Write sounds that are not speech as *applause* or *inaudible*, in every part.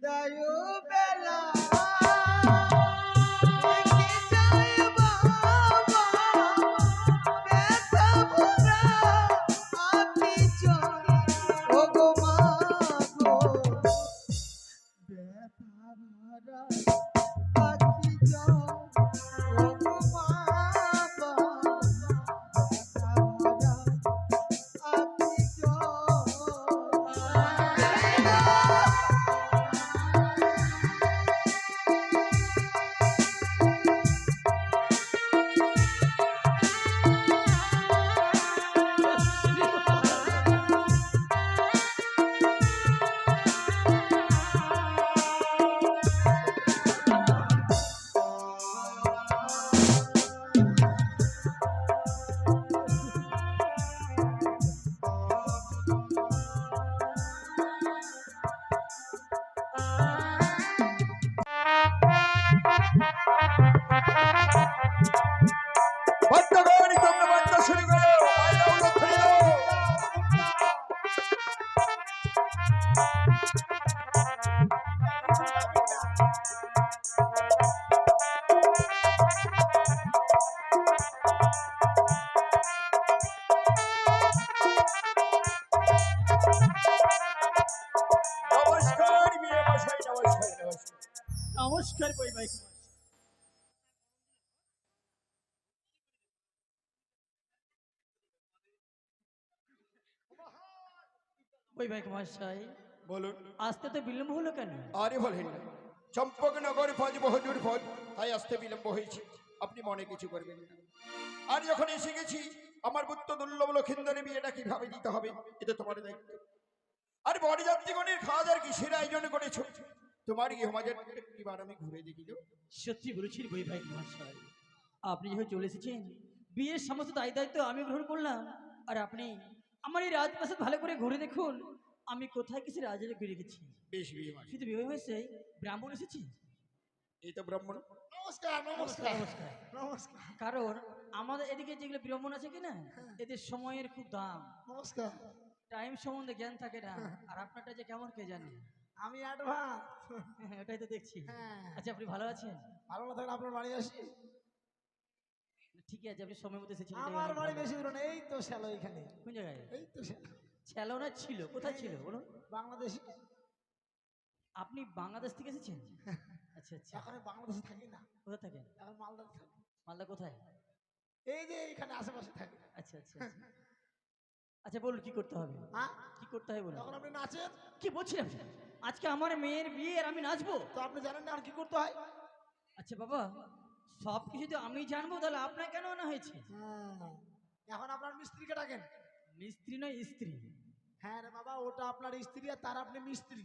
বিদায় বৈবাহিক মহাশয় বলুন। আসতে তো বিলম্ব হলো কেন? আরে বলেন না। চম্পকনগর ফজ বহুদূর ফজ তাই আসতে বিলম্ব হয়েছে। আপনি মনে কিছু করবেন না। আর যখন এসে গেছি আমার পুত্র দুর্লভ লক্ষিন্দরে বিয়েটা কীভাবে দিতে হবে এটা তোমার দায়িত্ব। আর বরযাত্রীগণের খাওয়া দাওয়ার কিসের আয়োজন করেছ? তোমার গৃহমাজের একটিবার আমি ঘুরে দেখি সত্যি বলেছি বৈবাহিক মহাশয় আপনি যখন চলে এসেছেন বিয়ের সমস্ত দায়ী দায়িত্ব আমি গ্রহণ করলাম। আর আপনি আমার এই রাজপ্রাসাদ ভালো করে ঘুরে দেখুন। আমি কোথায় কিছু রাজারে ঘুরে গেছি। বেশ বিয়ে মানে শুধু বিয়ে হয়েছে? ব্রাহ্মণ এসেছি? এই তো ব্রাহ্মণ। নমস্কার নমস্কার। নমস্কার। নমস্কার। কারণ আমাদের এদিকে যেগুলো ব্রাহ্মণ আছে কিনা এদের সময়ের খুব দাম। নমস্কার। টাইম সম্বন্ধে জ্ঞান থাকে না। আর আপনারটা যে কেমন কে জানে? আমি অ্যাডভান্স হ্যাঁ, ওটাই তো দেখছি। হ্যাঁ। আচ্ছা আপনি ভালো আছেন? ভালো না থাকলে আপনার বাড়ি আসি? ঠিক আছে আপনি সময় মতো এসেছেন আমার বাড়ি বেশি দূর না এই তো শ্যালো এখানে। কোন জায়গায়? এই তো শ্যালো। না ছিল? কোথায় ছিল বলুন? বাংলাদেশি। আপনি বাংলাদেশ থেকে এসেছেন? *laughs* আচ্ছা আচ্ছা। এখন বাংলাদেশে থাকি না। কোথায় থাকেন? এখন মালদাতে থাকি। মালদা কোথায়? এই যে এখানে আশেপাশে থাকি। আচ্ছা আচ্ছা আচ্ছা। আচ্ছা বলুন কি করতে হবে? হ্যাঁ কি করতে হবে বলুন? তখন আপনি নাচেন? কি বলছিলাম? আজকে আমার মেয়ের বিয়ে আর আমি নাচবো? তো আপনি জানেন না আর কি করতে হয়? আচ্ছা বাবা সব কিছু তো আমি জানব তাহলে আপনার কেন আনা হয়েছে? হ্যাঁ। এখন আপনার মিস্ত্রিকে ডাকেন। মিস্ত্রি নয় স্ত্রী। হ্যাঁ রে বাবা ওটা আপনার স্ত্রী আর তার আপনি মিস্ত্রি।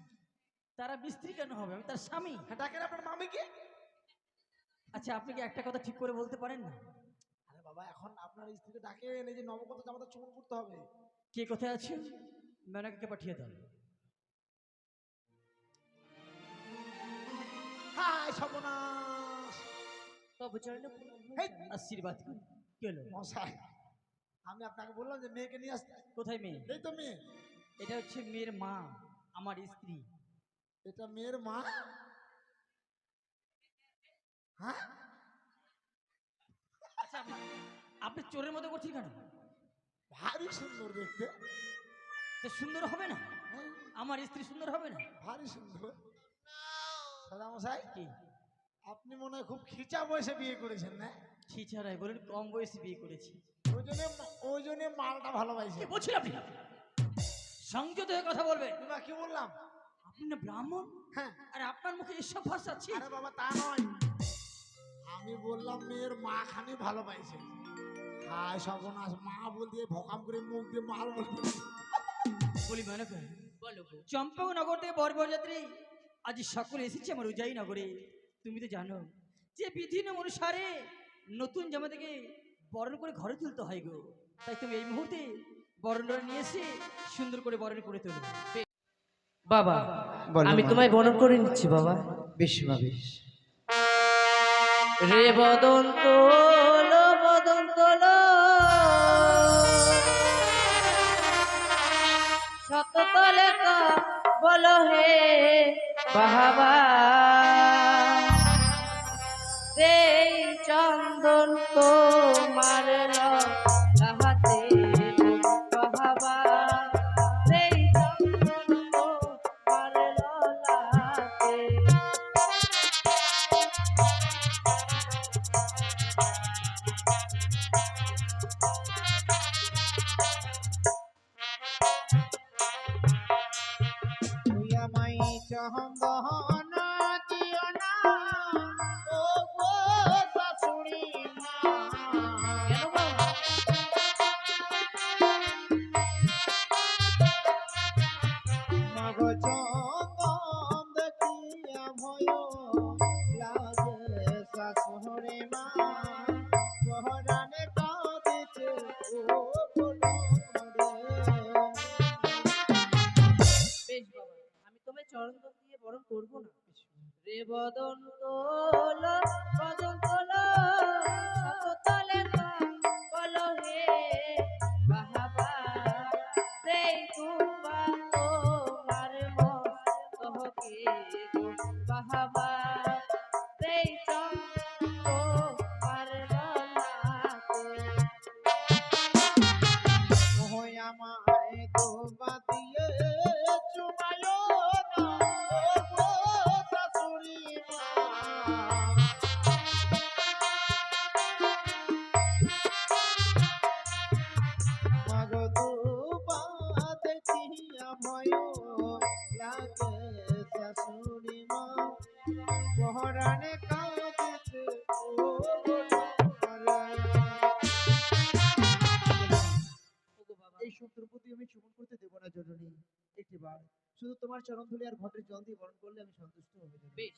তারা মিস্ত্রি কেন হবে? আমি তার স্বামী। হ্যাঁ ডাকেন আপনার মামিকে। আচ্ছা আপনি কি একটা কথা ঠিক করে বলতে পারেন না? আরে বাবা এখন আপনার স্ত্রীকে ডাকেন এই যে নবকত জামাটা চুমন করতে হবে। কে কোথায় আছে? ম্যানাকে পাঠিয়ে দাও। হাই তবে চরণে আশীর্বাদ। কি হলো? মশাই আমি আপনাকে বললাম যে মেয়েকে নিয়ে আসতে। কোথায় মেয়ে? এই তো মেয়ে। এটা হচ্ছে মেয়ের মা আমার স্ত্রী। এটা মেয়ের মা? হ্যাঁ? আচ্ছা আপনি- চোরের মতো করছি কেন? ভারী সুন্দর দেখতে। তো সুন্দর হবে না? হ্যাঁ, আমার স্ত্রী সুন্দর হবে না? ভারী সুন্দর। দাদা মশাই কি? আপনি মনে হয় খুব খিচা বয়সে বিয়ে করেছেন না? ছিছাড়াই বলেন কম বয়সে বিয়ে করেছি। ওই জন্য ওই জন্য মালটা ভালোবাসে। বলছেন আপনি? সংযত হয়ে কথা বলবেন। বা কি বললাম? আপনি না ব্রাহ্মণ? হ্যাঁ। আর আপনার মুখে এসব ভাষা আছে? আরে বাবা তা নয়। আমি বললাম মেয়ের মা খানি ভালো পাইছে হায় সর্বনাশ মা বল দিয়ে ভকাম করে মুখ দিয়ে মাল বলতে বলি মনে করেন চম্পকনগর থেকে বরবরযাত্রী আজ সকলে এসেছে আমার উজাই নগরে। তুমি তো জানো যে বিধি নিয়ম অনুসারে নতুন জামা থেকে বরণ করে ঘরে তুলতে হয় গো। তাই তুমি এই মুহূর্তে বরণটা নিয়ে এসে সুন্দর করে বরণ করে তোলো। বাবা আমি তোমায় বরণ করে নিচ্ছি বাবা। বেশ বেশ। রে বদন তোল বদন তোল। শত তলে বল হে বাহাবা। বদন তোল চরণ ধুলি আর ঘটের জল দিয়ে বরণ করলে আমি সন্তুষ্ট হয়ে যাব বেশ।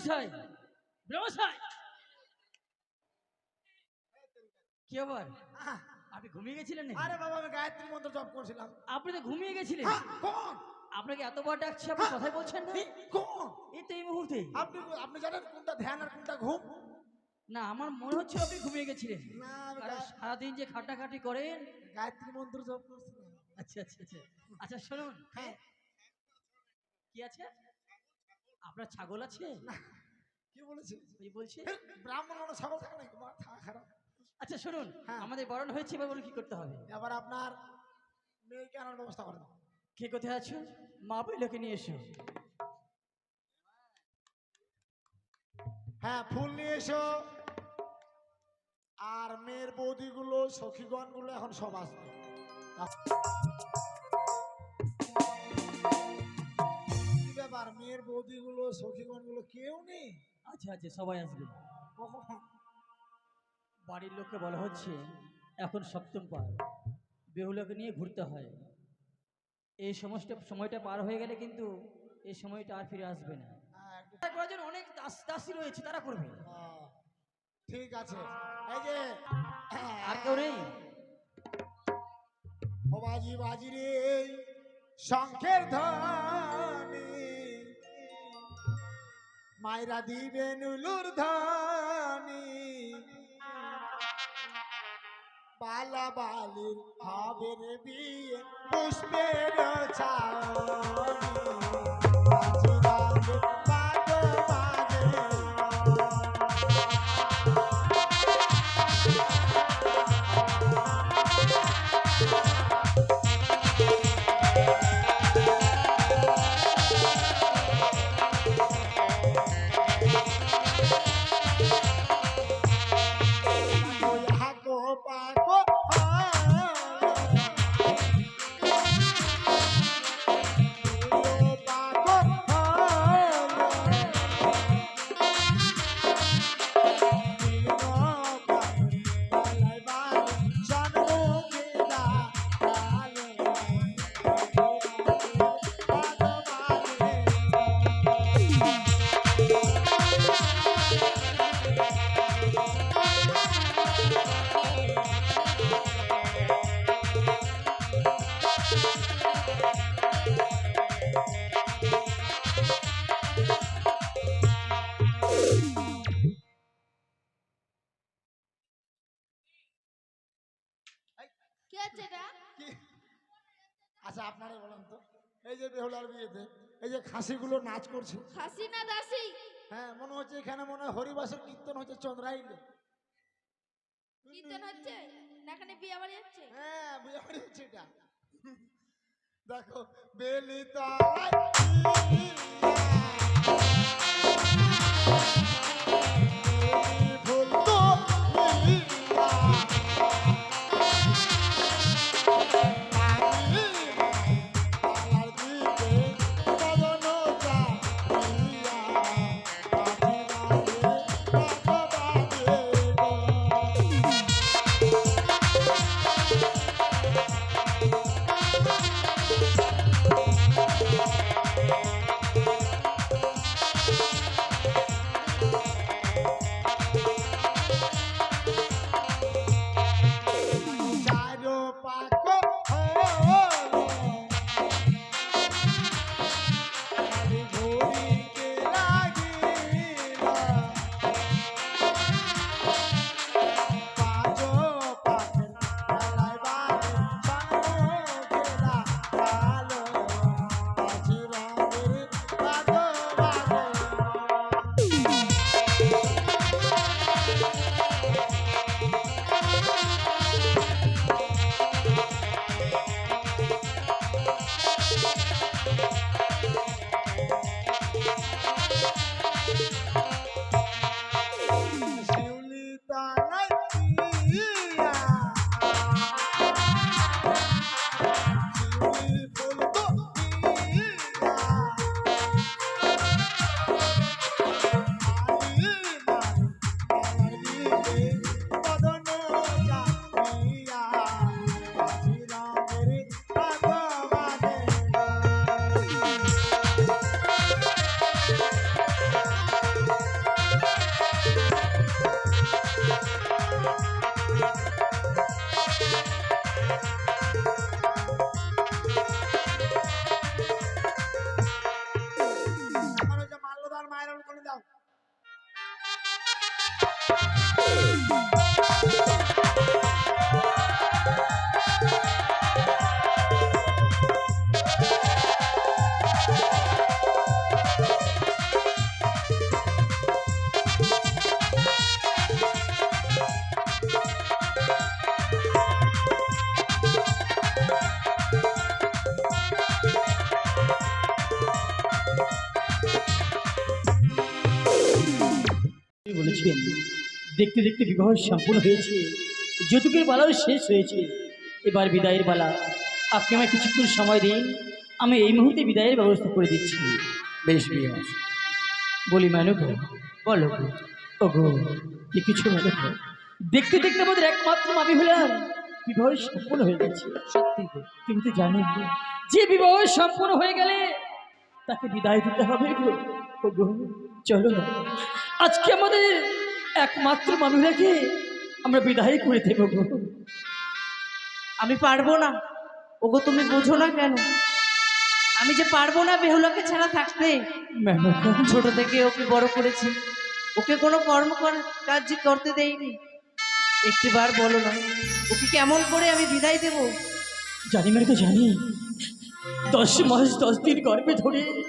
ব্রহ্মশাই ব্রহ্মশাই কি আবার আপনি ঘুমিয়ে গেছিলেন নাকি? আরে বাবা আমি গায়ত্রী মন্ত্র জপ করছিলাম। আপনি তো ঘুমিয়ে গেছিলেন? হ্যাঁ, কোন? আপনাকে এতবার ডাকছি আপনি কথাই বলছেন না? কোন? এই তো এই মুহূর্তে। আপনি আপনি জানেন কোনটা ধ্যান আর কোনটা ঘুম? না আমার মনে হচ্ছে আপনি ঘুমিয়ে গেছিলেন। না সারাদিন যে খাটাখাটি করেন। গায়ত্রী মন্ত্র জপ করছিলাম। আচ্ছা আচ্ছা আচ্ছা। আচ্ছা শুনুন। হ্যাঁ। কি আছে? আপনার ছাগল আছে? কি বলেছে? ওই বলছে? ব্রাহ্মণ মানে ছাগল থাকে নাকি? মাথা খারাপ আচ্ছা শুনুন হ্যাঁ। আমাদের বরণ হয়েছে এবার বলুন কি করতে হবে? এবার আপনার মেয়েকে আনার ব্যবস্থা করেন কে কোথায় আছো? মা বইলোকে নিয়ে এসো। হ্যাঁ ফুল নিয়ে এসো। আর মেয়ের বৌদিগুলো সখীগণগুলো এখন সব আসবে। বৌদিগুলো সখীগণগুলো কেউ নেই। আচ্ছা আচ্ছা সবাই আসবে। কখন বাড়ির লোককে বলা হচ্ছে এখন সপ্তম পার। বেহুলাকে নিয়ে ঘুরতে হয়। এই সমস্ত সময়টা পার হয়ে গেলে কিন্তু এই সময়টা আর ফিরে আসবে না। হ্যাঁ, করার অনেক দাস দাসী রয়েছে তারা করবে। হ্যাঁ, ঠিক আছে। এই যে আর কেউ নেই? বাজি বাজি রে শঙ্খের ধ্বনি। মাইরা দিবেন নুলুর ধ্বনি বালা বালির ভাবের বিয়ে পুষ্পের ছাউনি। যে বেহুলার এই যে খাসিগুলো নাচ করছে। হাসিনা দাসি? হ্যাঁ মনে হচ্ছে এখানে মনে হয় হরিবাসের কীর্তন হচ্ছে চন্দ্রাইলে। কীর্তন হচ্ছে? না এখানে বিয়ে বাড়ি হচ্ছে? হ্যাঁ বিয়ে বাড়ি হচ্ছে এটা। দেখো বেলি তলায় বলেছেন দেখতে দেখতে বিবাহ সম্পূর্ণ হয়েছে যৌতুকের পালাও শেষ হয়েছে। এবার বিদায়ের পালা আপনি আমায় কিছুক্ষণ সময় দিন আমি এই মুহূর্তে বিদায়ের ব্যবস্থা করে দিচ্ছি। বেশ বিয়ে বলি মেনক বলো গো। ও গো যে কিছু মেনক দেখতে দেখতে আমাদের একমাত্র আমি হলাম। বিবাহ সম্পূর্ণ হয়ে গেছে। সত্যি তুমি তো জানো যে বিবাহ সম্পূর্ণ হয়ে গেলে তাকে বিদায় দিতে হবে গো। চলো না। আজকে আমাদের একমাত্র মামিরাকে আমরা বিদায় করে দেবো আমি পারব না। ওগো তুমি বোঝো না কেন? আমি যে পারব না বেহুলাকে ছাড়া থাকতে। ছোট থেকে ওকে বড় করেছি। ওকে কোনো কর্ম কর- কাজ করতে দেইনি। একটিবার বলো না ওকে কেমন করে আমি বিদায় দেব? জানি মেয়েকে জানি। দশ মাস দশ দিন গর্ভে ধরে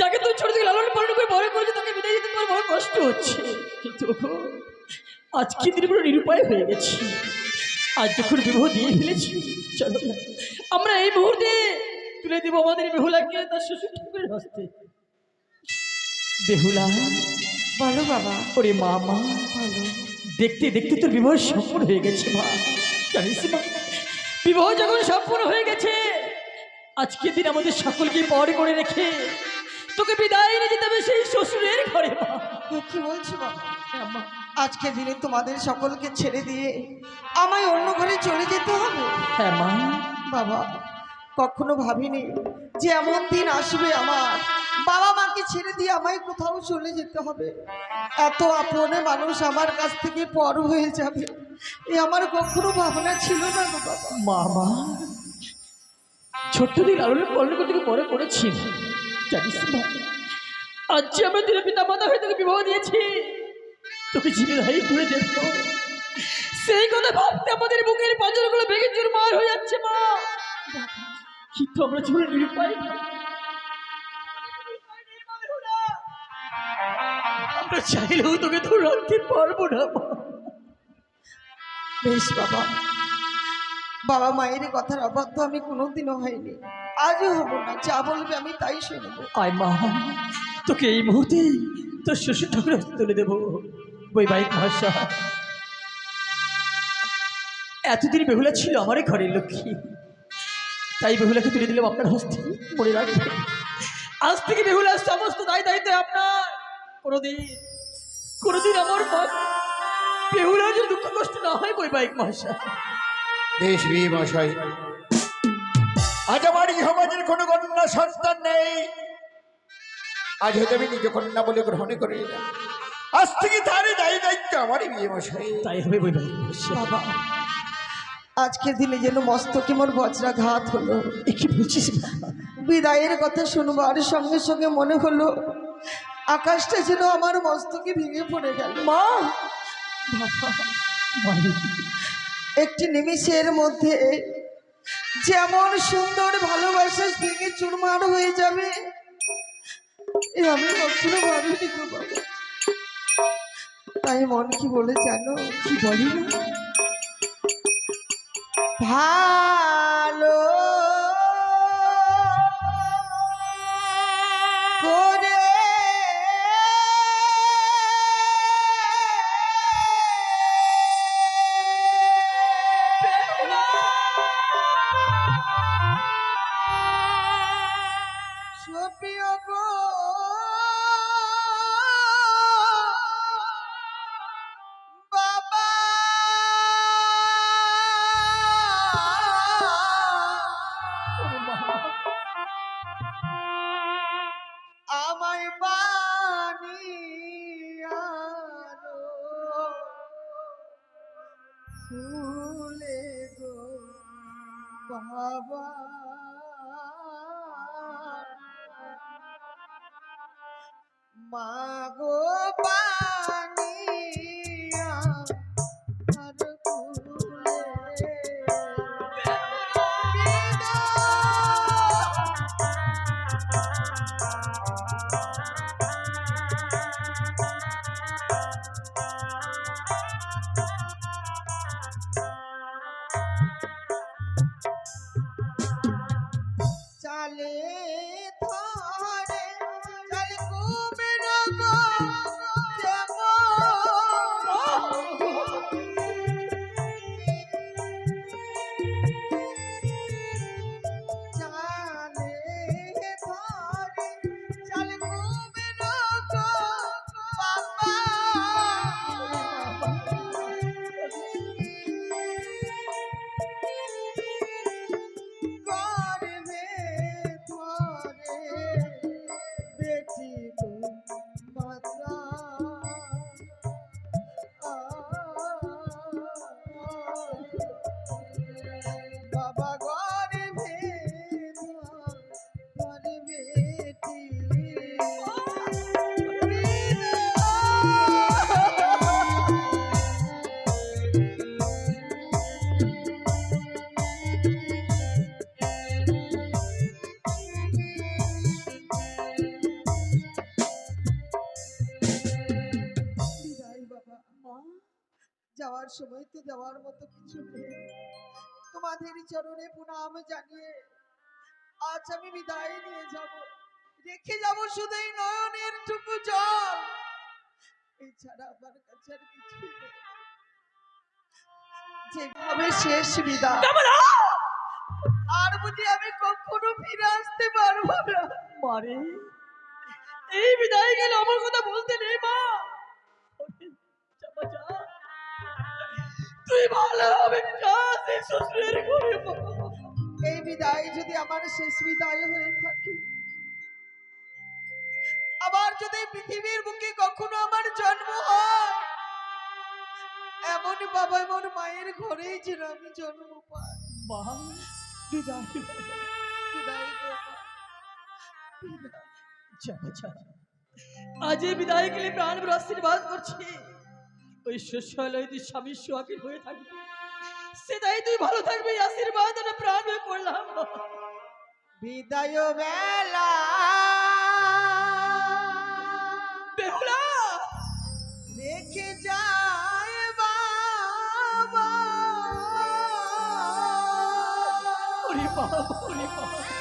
যাকে তুমি ছোট থেকে লালন পালন করে বড় করেছে তাকে বিদায় দিতে তোমার বড় কষ্ট হচ্ছে। কিন্তু আজকে দিনে পুরো নিরুপায় হয়ে গেছি। আজ যখন বিবাহ দিয়ে ফেলেছি চলো আমরা এই মুহূর্তে তুলে দেবো আমাদের বেহুলাকে তার শ্বশুর ঠাকুরের হস্তে। বেহুলা বলো বাবা। ওরে মা মা দেখতে দেখতে তোর বিবাহ সম্পূর্ণ হয়ে গেছে মা। জানিস মা বিবাহ যখন সম্পূর্ণ হয়ে গেছে আজকে দিন আমাদের সকলকে পর করে রেখে তোকে বিদায় নিয়ে যেতে হবে সেই শ্বশুরের ঘরে কি বলছো বাবা আজকের দিনে তোমাদের সকলকে ছেড়ে দিয়ে আমায় অন্য ঘরে চলে যেতে হবে? হ্যাঁ মা। বাবা কখনো ভাবিনি যে এমন দিন আসবে আমার। বাবা মাকে ছেড়ে দিয়ে আমায় কোথাও চলে যেতে হবে। এত আপনে মানুষ আমার কাছ থেকে পর হয়ে যাবে। এ আমার কখনো ভাবনা ছিল না বাবা। মা মা। ছোট্ট দিন পালন করে তোকে বড় করেছি। বিবাহ দিয়েছি, তোকে সেই কথা ভাবতে আমাদের বুকের হয়ে যাচ্ছে চাইলেও তোকে ধরে রাখতে পারব না। বেশ, বাবা। বাবা, মায়ের কথার অবাধ্য আমি কোনোদিনও হয়নি আজও হব না যা বলবে আমি তাই শুনব আয় মা তোকে এই মুহূর্তে তোর শ্বশুর ঠাকুর তুলে দেবো। বৈবাহিক ভাষা এতদিন বেহুলা ছিল আমারই ঘরের লক্ষ্মী। তাই বেহুলাকে তুলে দিলাম আপনার হস্তে মনে রাখবে। আজ থেকে বেহুলার সমস্ত দায় দায়িত্ব আপনার। কোনোদিন কোনোদিন আমার বেহুলার যে দুঃখ কষ্ট না হয় বৈবাহিক ভাষা বেশ বিয়ে মশাই আজ আমার সমাজের কোনো কন্যা সন্তান নেই। আজ হয়তো আমি নিজ কন্যা বলে গ্রহণ করে নিলাম আজ থেকে তারই দায়ী দায়িত্ব আমারই বিয়ে মশাই। তাই হবে বাবা আজকের দিনে যেন মস্তকে মোর বজ্রাঘাত হলো। কি বলছিস বিদায়ের কথা শুনবার সঙ্গে সঙ্গে মনে হলো আকাশটা যেন আমার মস্তকে ভেঙে পড়ে গেল। মা! একটি নিমিষের মধ্যে যেমন সুন্দর ভালোবাসা ভেঙে চুরমার হয়ে যাবে আমি কখনো ভাবিনি তাই মন কি বলে জানো? কি বলি না? ভালো তোমাদের চরণে প্রণাম জানিয়ে আজ আমি বিদায় নিয়ে যাব। রেখে যাব শুধু এই নয়নের টুকু জল। এছাড়া আমার কাছে আর কিছুই নেই। যেভাবে শেষ বিদায় আর বুঝি আমি কখনো ফিরে আসতে পারব না। মারে এই বিদায় গেলে আমার কথা বলতে নেই মা। ভালো হবে শ্বশুরের ঘরে এই বিদায় যদি আমার শেষ বিদায় হয়ে থাকে, আবার যদি পৃথিবীর বুকে কখনো আমার জন্ম হয়, এমন বাবা এমন মায়ের ঘরেই যেন আমি জন্ম পাই। বিদায়। আজ এই বিদায় গেলে প্রাণ আশীর্বাদ করছি। ওই শস্যালয় তুই স্বামীর সোহাগের হয়ে থাকবি সেটাই তুই ভালো থাকবি আশীর্বাদ আমরা প্রাণ হয়ে করলাম বিদায় বেলা। Oh, my God.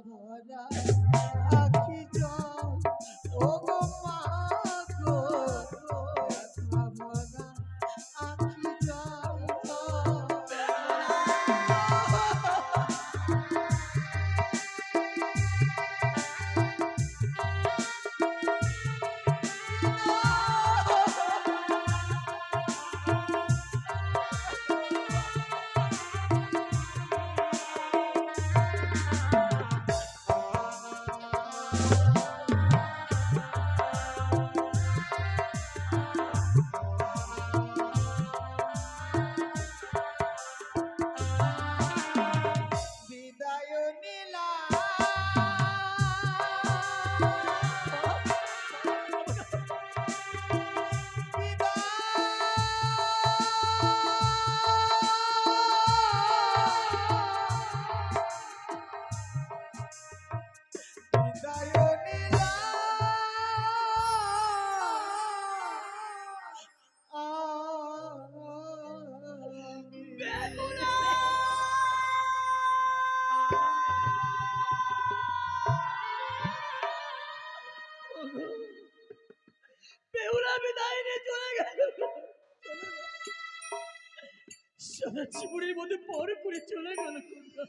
ভরা জীবনের মধ্যে পর করে চলে গেল কোনটা